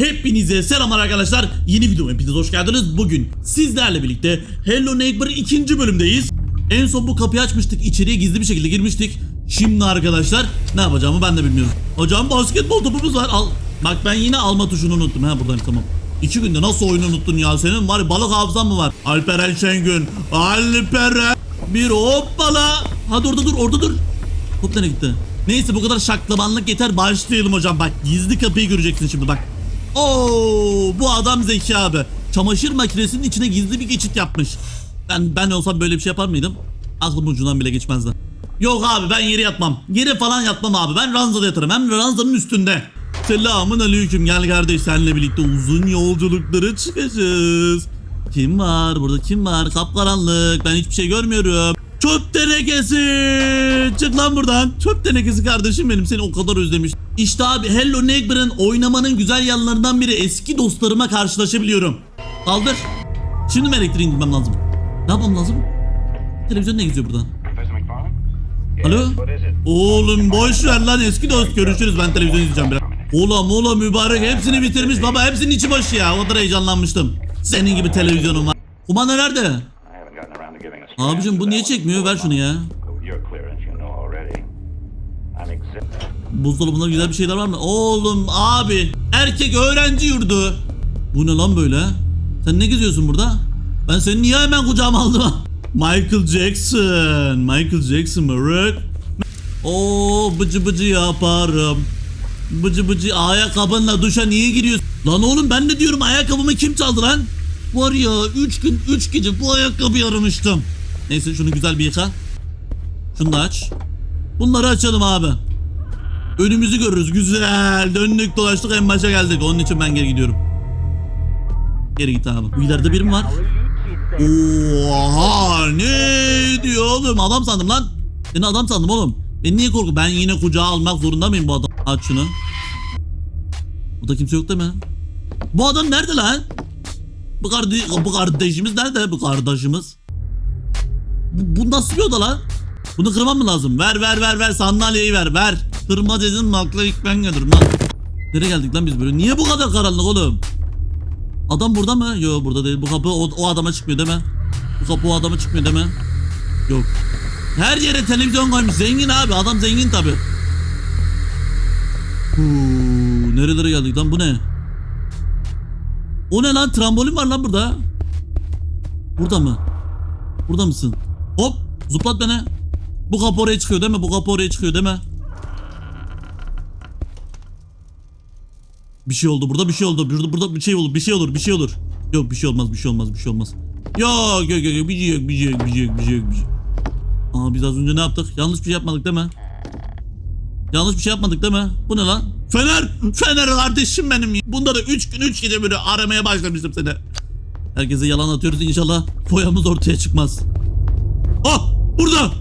Hepinize selamlar arkadaşlar. Yeni videoma hepiniz hoş geldiniz. Bugün sizlerle birlikte Hello Neighbor ikinci bölümdeyiz. En son bu kapıyı açmıştık. içeriye gizli bir şekilde girmiştik. Şimdi arkadaşlar ne yapacağımı ben de bilmiyorum. Hocam basketbol topumuz var. Al. Bak ben yine alma tuşunu unuttum. Ha buradayım tamam. İki günde nasıl oyunu unuttun ya? Senin var balık hafızan mı var? Alperen Şengün. Alperen. Bir hoppala. Hadi orada dur orada dur. Top nereye gitti? Neyse bu kadar şaklabanlık yeter başlayalım hocam. Bak gizli kapıyı göreceksin şimdi bak. Oo bu adam zeki abi. Çamaşır makinesinin içine gizli bir geçit yapmış. Ben ben olsam böyle bir şey yapar mıydım? Aklım ucundan bile geçmezdi. Yok abi ben yere yatmam. Yere falan yatmam abi. Ben ranzada yatarım. Hem ranzanın üstünde. Selamun aleyküm. Gel kardeş senle birlikte uzun yolculuklara çıkacağız. Kim var? Burada kim var? Kapkaranlık. Ben hiçbir şey görmüyorum. Çöp tenekesi. Çık lan buradan. Çöp tenekesi kardeşim benim. Seni o kadar özlemiş. İşte abi Hello Neighbor'ın oynamanın güzel yanlarından biri. Eski dostlarıma karşılaşabiliyorum. Kaldır. Şimdi mi elektriği indirmem lazım? Ne yapmam lazım? Televizyon ne geziyor buradan? Alo? Oğlum boş ver lan eski dost görüşürüz ben televizyon izleyeceğim biraz. Ola mola mübarek hepsini bitirmiş baba hepsinin içi boş ya o kadar heyecanlanmıştım. Senin gibi televizyonum var. Kumanda nerede? Abicim bu niye çekmiyor ver şunu ya. Buzdolabında güzel bir şeyler var mı? Oğlum abi erkek öğrenci yurdu. Bu ne lan böyle? Sen ne geziyorsun burada? Ben seni niye hemen kucağıma aldım? Michael Jackson. Michael Jackson mırık. Oo bıcı bıcı yaparım. Bıcı bıcı ayakkabınla duşa niye giriyorsun? Lan oğlum ben de diyorum ayakkabımı kim çaldı lan? Var ya 3 gün 3 gece bu ayakkabıyı aramıştım. Neyse şunu güzel bir yıka. Şunu da aç. Bunları açalım abi. Önümüzü görürüz. Güzel. Döndük dolaştık en başa geldik. Onun için ben geri gidiyorum. Geri git abi. Bu ileride biri mi var? Oha ne diyor oğlum? Adam sandım lan. Seni adam sandım oğlum. Ben niye korku? Ben yine kucağa almak zorunda mıyım bu adam? Aç şunu. Burada kimse yok değil mi? Bu adam nerede lan? Bu, kardeş, bu kardeşimiz nerede? Bu kardeşimiz. Bu, bu nasıl bir oda lan? Bunu kırmam mı lazım? Ver ver ver ver sandalyeyi ver ver. Kırma dedin mi akla ilk ben lan. Nereye geldik lan biz böyle? Niye bu kadar karanlık oğlum? Adam burada mı? Yok burada değil. Bu kapı o, o adama çıkmıyor değil mi? Bu kapı o adama çıkmıyor değil mi? Yok. Her yere televizyon koymuş. Zengin abi. Adam zengin tabi. Huu, nerelere geldik lan bu ne? O ne lan? Trambolin var lan burada. Burada mı? Burada mısın? Hop zıplat beni. Bu kapı oraya çıkıyor değil mi? Bu kapı oraya çıkıyor değil mi? Bir şey oldu burada bir şey oldu. Burada burada bir şey olur bir şey olur bir şey olur. Yok bir şey olmaz bir şey olmaz bir şey olmaz. Yok yok yok yok, bir şey yok bir şey yok bir şey yok bir şey yok. Bir şey. Aa biz az önce ne yaptık? Yanlış bir şey yapmadık değil mi? Yanlış bir şey yapmadık değil mi? Bu ne lan? Fener! Fener kardeşim benim. Bunda da 3 gün 3 gece böyle aramaya başlamıştım seni. Herkese yalan atıyoruz inşallah foyamız ortaya çıkmaz. Burada!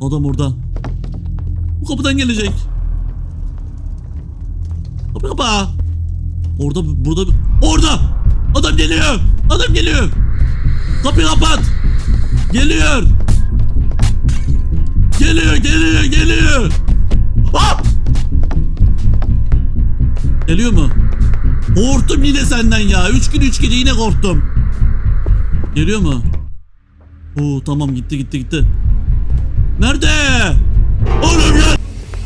Adam orada. Bu kapıdan gelecek. Kapı kapa. Orada burada orada adam geliyor. Adam geliyor. Kapıyı kapat. Geliyor. Geliyor, geliyor, geliyor. Ah! Geliyor mu? Korktum yine senden ya. Üç gün üç gece yine korktum. Geliyor mu? Oo tamam gitti gitti gitti. Nerede? Oğlum ya.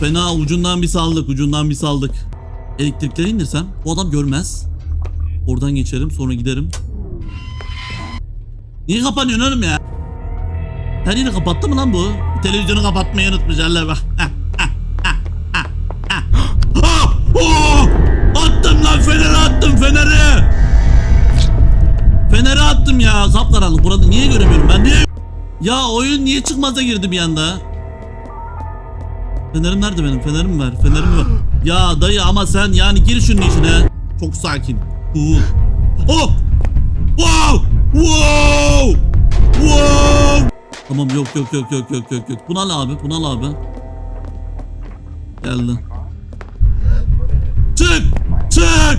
Fena ucundan bir saldık ucundan bir saldık. Elektrikleri indirsem bu adam görmez. Oradan geçerim sonra giderim. Niye kapanıyorsun oğlum ya? Her yeri kapattı mı lan bu? Televizyonu kapatmayı unutmuş Allah bak. Kapkaranlık burada niye göremiyorum ben niye? Ya oyun niye çıkmaza girdi bir anda? Fenerim nerede benim? Fenerim ver. Fenerim ver. Ya dayı ama sen yani gir şunun içine. Çok sakin. Cool. Oh! Wow! Wow! Wow! Tamam yok yok yok yok yok yok yok. Bunu al abi. Bunu al abi. Geldi. Çık! Çık!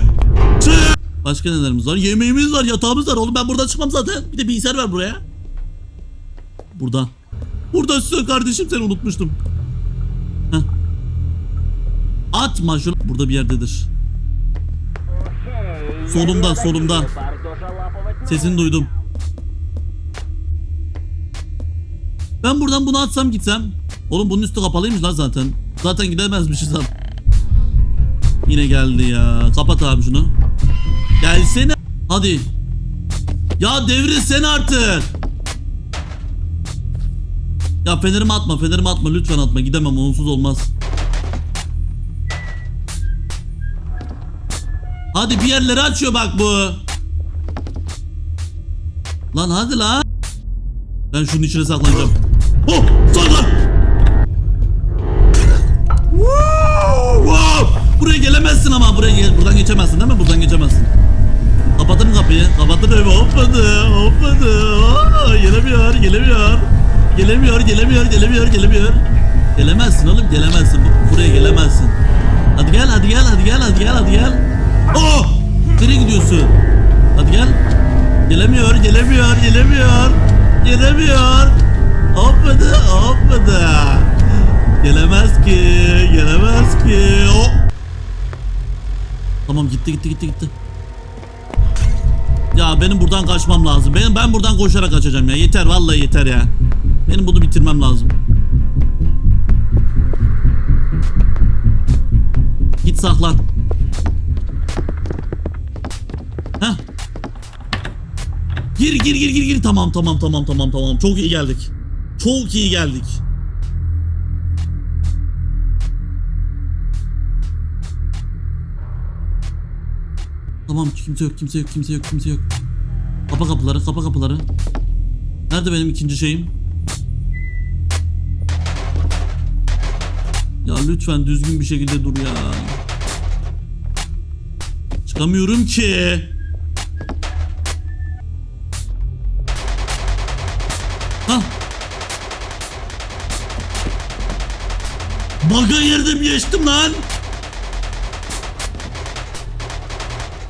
Çık! Başka nelerimiz var? Yemeğimiz var, yatağımız var. Oğlum ben buradan çıkmam zaten. Bir de bilgisayar ver buraya. Burada. Buradasın kardeşim seni unutmuştum. Heh. Atma şunu. Burada bir yerdedir. Solumda solumda. Sesini duydum. Ben buradan bunu atsam gitsem. Oğlum bunun üstü kapalıymış lan zaten. Zaten gidemezmişiz lan. Yine geldi ya. Kapat abi şunu. Hadi. Ya devrilsene artık. Ya fenerimi atma fenerimi atma lütfen atma gidemem onsuz olmaz. Hadi bir yerleri açıyor bak bu. Lan hadi lan. Ben şunun içine saklanacağım. Oh saklan. Wow. Buraya gelemezsin ama buraya gel buradan geçemezsin değil mi? Buradan geçemezsin. Hoppadı. Hoppadı. Aa, gelemiyor. Gelemiyor. Gelemiyor. Gelemiyor. Gelemiyor. Gelemiyor. Gelemezsin oğlum. Gelemezsin. Bu- Buraya gelemezsin. Hadi gel. Hadi gel. Hadi gel. Hadi gel. Hadi gel. Oh! Nereye gidiyorsun? Hadi gel. Gelemiyor. Gelemiyor. Gelemiyor. Gelemiyor. Hoppadı. Hoppadı. Gelemez ki. Gelemez ki. Oh! Tamam gitti gitti gitti gitti. Benim buradan kaçmam lazım. Benim ben buradan koşarak kaçacağım ya. Yeter vallahi yeter ya. Benim bunu bitirmem lazım. Git saklan. Heh. Gir gir gir gir gir. Tamam tamam tamam tamam tamam. Çok iyi geldik. Çok iyi geldik. Tamam kimse yok kimse yok kimse yok kimse yok. Kapa kapıları kapa kapıları. Nerede benim ikinci şeyim? Ya lütfen düzgün bir şekilde dur ya. Çıkamıyorum ki. Hah. Baga girdim geçtim lan.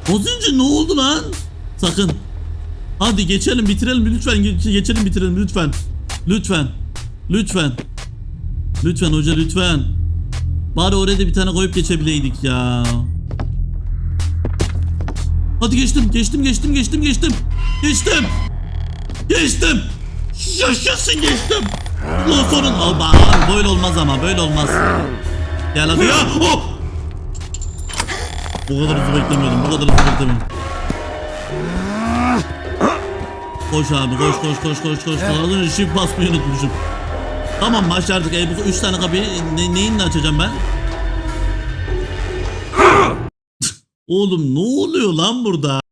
Az önce ne oldu lan? Sakın. Hadi geçelim bitirelim lütfen Ge- geçelim bitirelim lütfen. Lütfen. Lütfen. Lütfen hoca lütfen. Bari oraya da bir tane koyup geçebileydik ya. Hadi geçtim geçtim geçtim geçtim geçtim. Geçtim. Geçtim. Yaşasın geçtim. Ulan sorun. Aa, böyle olmaz ama böyle olmaz. Gel hadi ya. Oh! Bu kadar hızlı beklemiyordum. Bu kadar hızlı beklemiyordum. Koş abi koş koş koş koş koş. Az önce shift basmayı unutmuşum. Tamam başardık. E, bu üç tane kapıyı ne, neyinle açacağım ben? Oğlum ne oluyor lan burada?